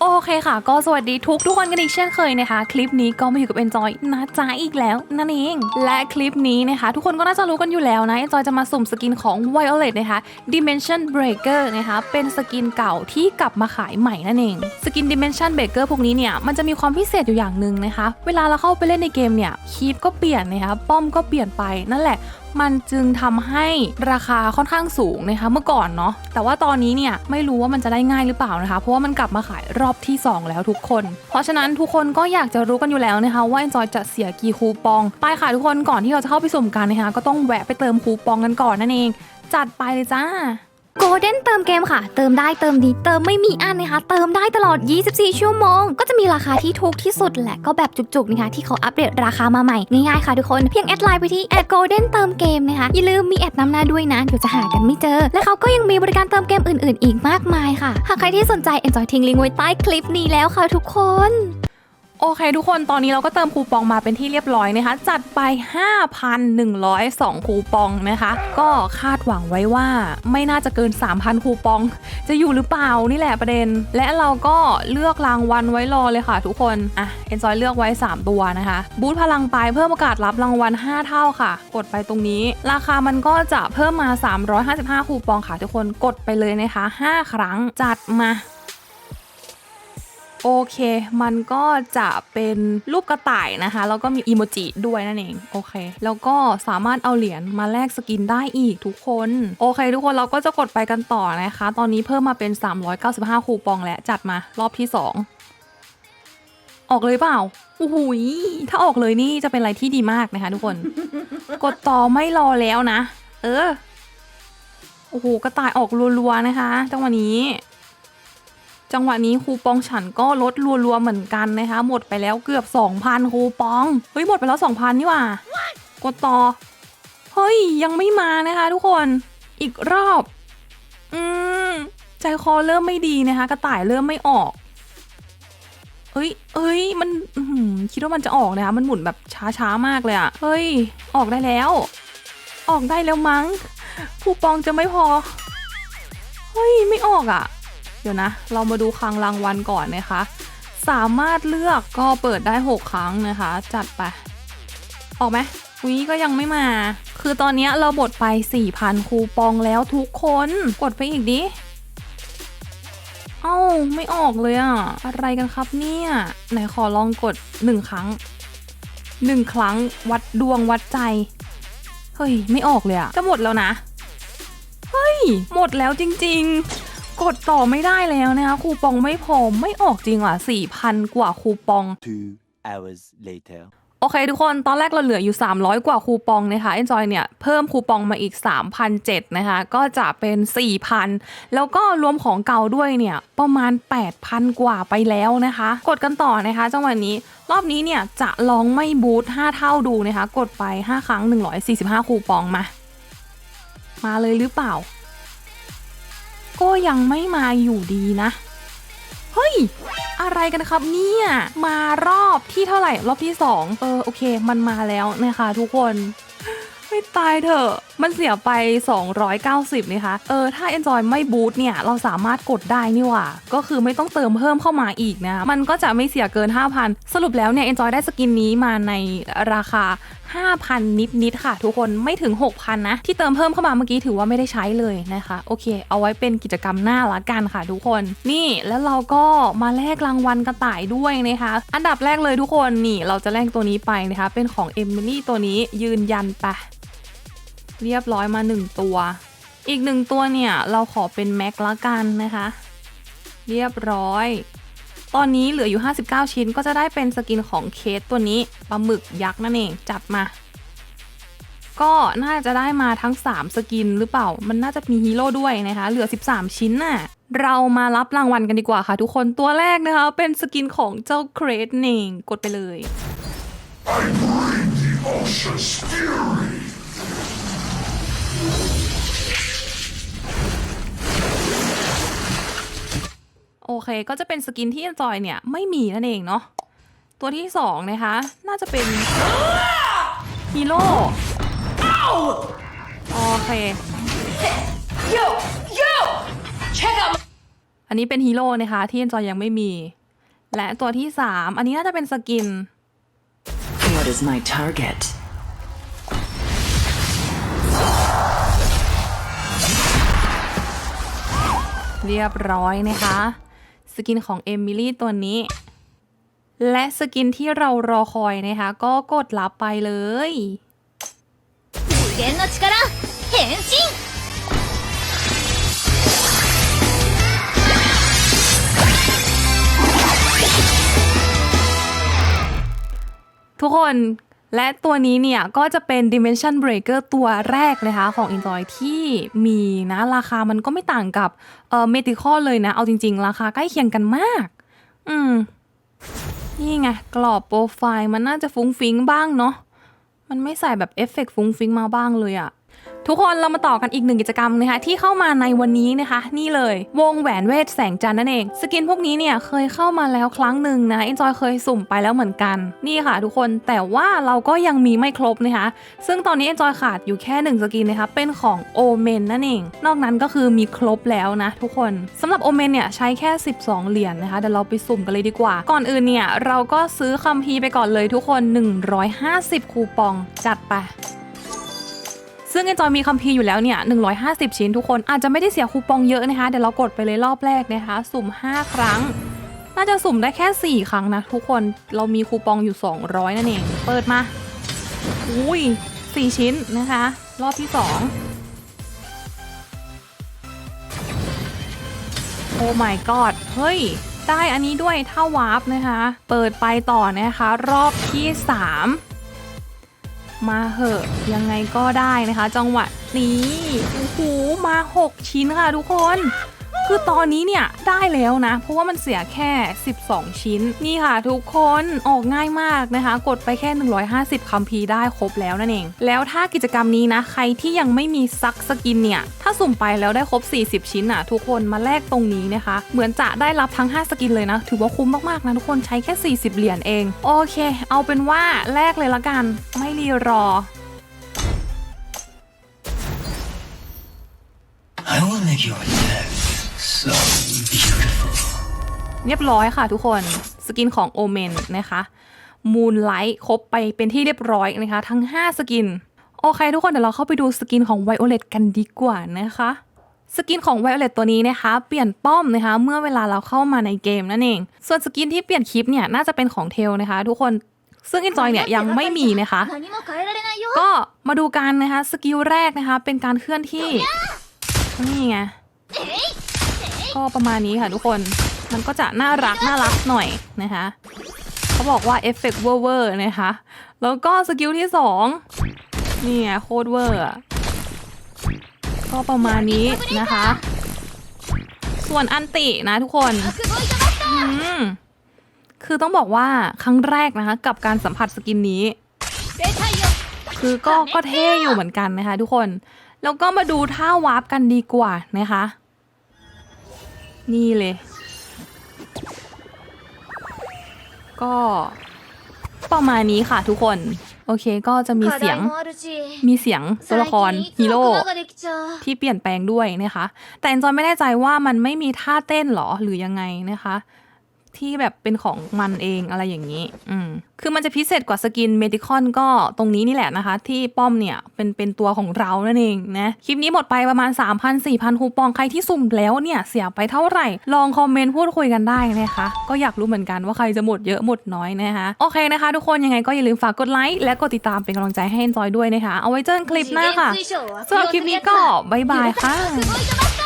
โอเคค่ะ ก็สวัสดีทุกทุกคนกันอีกเช่นเคยนะคะ คลิปนี้ก็มาอยู่กับ Enjoy นะจ๊ะอีกแล้วนั่นเอง และคลิปนี้นะคะ ทุกคนก็น่าจะรู้กันอยู่แล้วนะ Enjoy จะมาสุ่มสกินของ Violet นะคะ Dimension Breaker นะคะ เป็นสกินเก่าที่กลับมาขายใหม่นั่นเอง สกิน Dimension Breaker พวกนี้เนี่ย มันจะมีความพิเศษอยู่อย่างหนึ่งนะคะ เวลาเราเข้าไปเล่นในเกมเนี่ยคีปก็เปลี่ยนนะคะป้อมก็เปลี่ยนไปนั่นแหละมันจึงทำให้ราคาค่อนข้างสูงนะคะเมื่อก่อนเนาะแต่ว่าตอนนี้เนี่ยไม่รู้ว่ามันจะได้ง่ายหรือเปล่านะคะ เพราะว่ามันกลับมาขายรอบที่ 2 แล้วทุกคน เพราะฉะนั้นทุกคนก็อยากจะรู้กันอยู่แล้วนะคะว่า Enjoy จะเสียกี่คูปอง ไปค่ะทุกคนก่อนที่เราจะเข้าไปสุ่มกันนะคะก็ต้องแวะไปเติมคูปองกันก่อนนั่นเอง จัดไปเลยจ้า โกลเด้นเติมเกมค่ะ เติมได้เติมดีเติมไม่มีอันนะคะ เติมได้ตลอด 24 ชั่วโมง ก็จะมีราคาที่ถูกที่สุดและก็แบบจุกๆนะคะที่เขาอัปเดตราคามาใหม่ ง่ายๆค่ะทุกคนเพียงแอดไลน์ไปที่แอดโกลเด้นเติมเกมนะคะ อย่าลืมมีแอดนำหน้าด้วยนะเดี๋ยวจะหากันไม่เจอ และเขาก็ยังมีบริการเติมเกมอื่นๆ อีกมากมายค่ะ หากใครที่สนใจ enjoy ทิ้งลิงก์ไว้ใต้คลิปนี้แล้วค่ะทุกคน โอเคทุกคนตอนนี้เราก็เติมคูปองมาเป็นที่เรียบร้อยนะคะ จัดไป 5,102 คูปองนะคะ ก็คาดหวังไว้ว่าไม่น่าจะเกิน 3,000 คูปอง จะอยู่หรือเปล่านี่แหละประเด็น และเราก็เลือกรางวัลไว้รอเลยค่ะทุกคน อะเอ็นจอยเลือกไว้ 3 ตัวนะคะ บูทพลังไปเพิ่มโอกาสรับรางวัล 5 เท่าค่ะ กดไปตรงนี้ ราคามันก็จะเพิ่มมา 355 คูปองค่ะทุกคนกดไปเลยนะคะ 5 ครั้งจัดมา โอเค มันก็จะเป็นรูปกระต่ายนะคะ แล้วก็มีอีโมจิด้วยนั่นเอง โอเค แล้วก็สามารถเอาเหรียญมาแลกสกินได้อีกทุกคน โอเค ทุกคนเราก็จะกดไปกันต่อนะคะ ตอนนี้เพิ่มมาเป็น 395 คูปองแล้วจัดมารอบที่ 2 ออกเลยเปล่าโอ้โหยถ้าออกเลยนี่จะเป็นอะไรที่ดีมากนะคะ ทุกคน กดต่อไม่รอแล้วนะ เออ โอ้โห กระต่ายออกรัวๆนะคะจังหวะนี้ จังหวะนี้คูปองฉันก็ลดรัวๆเหมือนกันนะคะ หมดไปแล้วเกือบ 2,000 คูปอง เฮ้ย หมดไปแล้ว 2,000 นี่ว่ากดต่อ เฮ้ย ยังไม่มานะคะทุกคน อีกรอบ อืม ใจคอเริ่มไม่ดีนะคะ กระต่ายเริ่มไม่ออกเอ้ย เอ้ย มันคิดว่ามันจะออกนะคะ มันหมุนแบบช้าๆ มากเลยอะเฮ้ย ออกได้แล้ว ออกได้แล้วมั้งคูปองจะไม่พอ เฮ้ย ไม่ออกอะ เดี๋ยวนะ เรามาดูคลังรางวัลก่อนนะคะ สามารถเลือกก็เปิดได้ 6 ครั้งนะคะ จัดไป ออกไหมวิก็ยังไม่มา คือตอนนี้เราบดไป 4,000 คูปองแล้วทุกคน กดไปอีกดิ เอ้า ไม่ออกเลยอะอะไรกันครับเนี่ย ไหนขอลองกด 1 ครั้ง 1 ครั้งวัดดวงวัดใจ เฮ้ย ไม่ออกเลยอะจะหมดแล้วนะ เฮ้ย หมดแล้วจริง ๆ กดต่อไม่ได้แล้วนะคะคูปองไม่พอไม่ออกจริงอะ4,000 กว่าคูปอง Two hours later. โอเคทุกคนตอนแรกเราเหลืออยู่ 300 กว่าคูปองนะคะ Enjoy เนี่ยเพิ่มคูปองมาอีก 3,007นะคะก็จะเป็น 4,000 แล้วก็รวมของเก่าด้วยเนี่ยประมาณ 8,000 กว่าไปแล้วนะคะ กดกันต่อนะคะจังหวะนี้รอบนี้เนี่ยจะลองไม่บูท5 เท่าดูนะคะ กดไป 5 ครั้ง 145 คูปองมา มาเลยหรือเปล่า ก็ยังไม่มาอยู่ดีนะ เฮ้ย อะไรกันครับเนี่ย มารอบที่เท่าไหร่รอบที่ 2 เออโอเค มันมาแล้วนะคะทุกคนไม่ตายเถอะ มันเสียไป 290นะคะ เออ ถ้า Enjoy ไม่บูทเนี่ย เราสามารถกดได้นี่ว่า ก็คือไม่ต้องเติมเพิ่มเข้ามาอีกนะ มันก็จะไม่เสียเกิน 5,000 สรุปแล้วเนี่ย Enjoy ได้สกินนี้มาในราคา 5,000 นิดๆค่ะ ทุกคนไม่ถึง 6,000 นะ ที่เติมเพิ่มเข้ามาเมื่อกี้ถือว่าไม่ได้ใช้เลยนะคะ โอเค เอาไว้เป็นกิจกรรมหน้าละกันค่ะ ทุกคนนี่แล้วเราก็มาแลกรางวัลกระต่ายด้วยนะคะอันดับแรกเลยทุกคนนี่เราจะแลกตัวนี้ไปนะคะเป็นของเอมิลี่ตัวนี้ยืนยันไปเรียบร้อยมา 1 ตัว อีกหนึ่งตัวเนี่ยเราขอเป็นแม็กละกันนะคะ เรียบร้อย ตอนนี้เหลืออยู่ 59 ชิ้นก็จะได้เป็นสกินของเคสตัวนี้ปลาหมึกยักษ์นั่นเอง จัดมา ก็น่าจะได้มาทั้ง 3 สกินหรือเปล่า มันน่าจะมีฮีโร่ด้วยนะคะ เหลือ 13 ชิ้นน่ะเรามารับรางวัลกันดีกว่าค่ะทุกคนตัวแรกนะคะ เป็นสกินของเจ้าเครสเองกดไปเลย Ocean's fury! โอเค ก็จะเป็นสกินที่จอยเนี่ยไม่มีนั่นเองเนาะตัวที่สองนะคะ น่าจะเป็นฮีโร่โอเค Yo, yo! Check out อันนี้เป็นฮีโร่นะคะที่เอนจอยยังไม่มี และตัวที่3อันนี้น่าจะเป็นสกิน What is my target? เรียบร้อยนะคะ สกินของเอมิลี่ตัวนี้ และสกินที่เรารอคอยนะคะ ก็กดรับไปเลย 無限の力変身 ทุกคน และตัวนี้เนี่ยก็จะเป็น Dimension Breaker ตัวแรกนะคะของ Enjoy ที่มีนะราคามันก็ไม่ต่างกับเอ่อ Medical เลยนะ เอาจริง ๆ ราคาใกล้เคียงกันมาก อืม นี่ไง กรอบโปรไฟล์มันน่าจะฟุ้งฟิ้งบ้างเนาะ มันไม่ใส่แบบเอฟเฟกต์ฟุ้งฟิ้งมาบ้างเลยอะ ทุกคนเรามาต่อกันอีกหนึ่งกิจกรรมนะคะที่เข้ามาในวันนี้นะคะ นี่เลยวงแหวนเวทแสงจันทร์นั่นเอง สกินพวกนี้เนี่ยเคยเข้ามาแล้วครั้งหนึ่งนะเอ็นจอยเคยสุ่มไปแล้วเหมือนกันนี่ค่ะ ทุกคนแต่ว่าเราก็ยังมีไม่ครบนะคะซึ่งตอนนี้เอ็นจอยขาดอยู่แค่หนึ่งสกินนะคะเป็นของโอเมนนั่นเอง นอกนั้นก็คือมีครบแล้วนะทุกคนสำหรับโอเมนเนี่ยใช้แค่ 12 เหรียญนะคะเดี๋ยวเราไปสุ่มกันเลยดีกว่า ก่อนอื่นเนี่ยเราก็ซื้อคัมภีร์ไปก่อนเลยทุกคน 150 คูปองจัดไป ซึ่งเอนจอยมีคัมภีร์อยู่แล้วเนี่ย 150 ชิ้นทุกคนอาจจะไม่ได้เสียคูปองเยอะนะคะ เดี๋ยวเรากดไปเลยรอบแรกนะคะ สุ่ม 5 ครั้ง น่าจะสุ่มได้แค่ 4 ครั้งนะทุกคนเรามีคูปองอยู่ 200 นั่นเอง เปิดมา อุ้ย 4 ชิ้นนะคะ รอบที่ 2 โอ้ my god เฮ้ย ได้อันนี้ด้วยถ้าวาร์ปนะคะ เปิดไปต่อนะคะ รอบที่ 3 มาเหอะยังไงก็ได้นะคะ จังหวะนี้โอ้โหมา 6 ชิ้นค่ะทุกคน คือตอนนี้เนี่ยได้แล้วนะ เพราะว่ามันเสียแค่ 12 ชิ้น นี่ค่ะทุกคนออกง่ายมากนะคะ กดไปแค่ 150 คัมภีร์ได้ครบแล้วนั่นเอง แล้วถ้ากิจกรรมนี้นะ ใครที่ยังไม่มีซักสกินเนี่ย ถ้าสุ่มไปแล้วได้ครบ 40 ชิ้นอะ ทุกคนมาแลกตรงนี้นะคะ เหมือนจะได้รับทั้ง 5 สกินเลยนะ ถือว่าคุ้มมากๆนะทุกคนใช้แค่ 40 เหรียญเอง โอเค เอาเป็นว่าแลกเลยละกัน ไม่รีรอ I will make you a so beautiful เรียบร้อยค่ะทุกคนสกินของโอเมนนะคะมูนไลท์ครบไปเป็นที่เรียบร้อยนะคะ ทั้ง 5 สกิน โอเคทุกคนเดี๋ยวเราเข้าไปดูสกินของไวโอเลตกันดีกว่านะคะ สกินของไวโอเลตตัวนี้นะคะ เปลี่ยนป้อมนะคะ เมื่อเวลาเราเข้ามาในเกมนั่นเอง ส่วนสกินที่เปลี่ยนคลิปเนี่ยน่าจะเป็นของเทลนะคะ ทุกคนซึ่งอินจอยเนี่ยยังไม่มีนะคะ ก็มาดูกันนะคะสกิลแรกนะคะ เป็นการเคลื่อนที่นี่ไง ก็ประมาณนี้ค่ะทุกคน มันก็จะน่ารักน่ารักหน่อยนะคะเขาบอกว่าเอฟเฟกต์เวอร์นะคะ แล้วก็สกิลที่สองเนี่ยโคตรเวอร์ก็ประมาณนี้นะคะ ส่วนอันตินะทุกคนคือต้องบอกว่าครั้งแรกนะคะ กับการสัมผัสสกินนี้ คือก็ก็เท่อยู่เหมือนกันนะคะ ทุกคน แล้วก็มาดูท่าวาร์ปกันดีกว่านะคะ นี่เลย ก็ประมาณนี้ค่ะทุกคน โอเคก็จะมีเสียงมีเสียงตัวละครฮีโร่ที่เปลี่ยนแปลงด้วยนะคะ แต่จอยไม่แน่ใจว่ามันไม่มีท่าเต้นหรอหรือยังไงนะคะ ที่แบบเป็นของมันเองอะไรอย่างนี้ อืม คือมันจะพิเศษกว่าสกินเมดิคอนก็ตรงนี้นี่แหละนะคะ ที่ป้อมเนี่ยเป็นเป็นตัวของเรานั่นเองนะ คลิปนี้หมดไปประมาณ 3,000-4,000 คูปองใครที่สุ่มแล้วเนี่ยเสียไปเท่าไหร่ ลองคอมเมนต์พูดคุยกันได้นะคะ ก็อยากรู้เหมือนกันว่าใครจะหมดเยอะหมดน้อยนะคะ โอเคนะคะ ทุกคนยังไงก็อย่าลืมฝากกดไลค์และกดติดตามเป็นกำลังใจให้เอนจอยด้วยนะคะ เอาไว้เจอกันคลิปหน้าค่ะสำหรับคลิปนี้ก็บายบายค่ะ